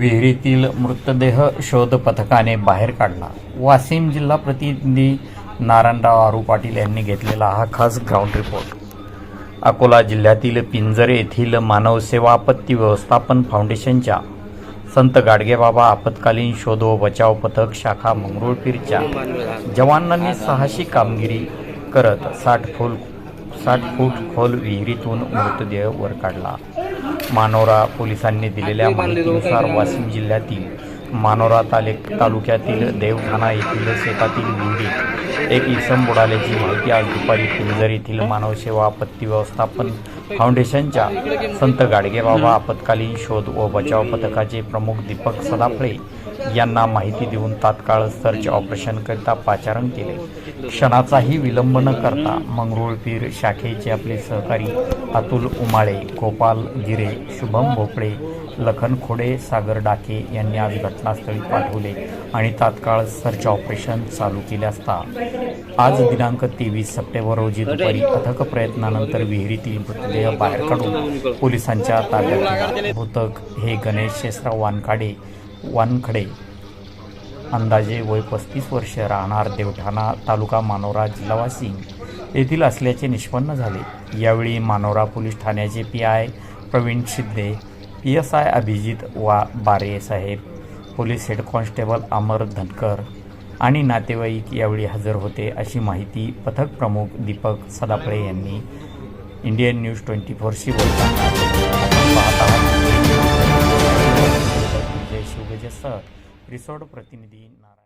विहिरीतील मृतदेह शोध पथकाने बाहेर काढला. वाशिम जिल्हा प्रतिनिधी नारायणराव आरू पाटील यांनी घेतलेला हा खास ग्राउंड रिपोर्ट अकोला जिल्ह्यातील पिंजरे येथील मानवसेवा आपत्ती व्यवस्थापन फाउंडेशनच्या संत गाडगेबाबा आपत्कालीन शोध व बचाव पथक शाखा मंगरुळपीरच्या जवानांनी साहसी कामगिरी करत साठ फूल साठ फूट खोल विहिरीतून मृतदेह वर काढला. मानोरा पोलिसांनी दिलेल्या माहितीनुसार वाशिम जिल्ह्यातील मानोरा ताले तालुक्यातील देवठाणा येथील शेतातील विहिरीत एक इसम बुडाल्याची माहिती आज दुपारी पिंजर येथील मानवसेवा आपत्ती व्यवस्थापन फाउंडेशनच्या संत गाडगेबाबा आपत्कालीन शोध व बचाव पथकाचे प्रमुख दीपक सदाफळे यांना माहिती देऊन तात्काळ सर्च ऑपरेशनकरिता पाचारण केले. क्षणाचाही विलंब न करता मंगरुळपीर शाखेचे आपले सहकारी अतुल उमाळे गोपाल गिरे शुभम भोपळे लखन खोडे सागर डाके यांनी आज घटनास्थळी पाठवले आणि तात्काळ सर्च ऑपरेशन चालू केले असता. आज दिनांक तेवीस सप्टेंबर रोजी दुपारी अथक प्रयत्नानंतर विहिरीतील मृतदेह बाहेर काढून पोलिसांच्या ताब्यात दिला मृतक हे गणेश शेषराव वानखाडे वानखडे. अंदाजे वय पस्तीस वर्ष राहणार देवठाणा तालुका मानोरा जिल्हा वाशिम येथील असल्याचे निष्पन्न झाले. यावेळी मानोरा पोलीस ठाण्याचे P I Pravin Shinde P S I Abhijit वा बारे साहेब police head constable Amar Dhankar आणि नातेवाईक यावेळी हजर होते अशी माहिती पथक प्रमुख दीपक सदाफळे यांनी इंडियन न्यूज ट्वेंटी फोरशी बोलताना వైఎస్ఆర్ రిసార్ట్ ప్రతినిధి నారాయణ.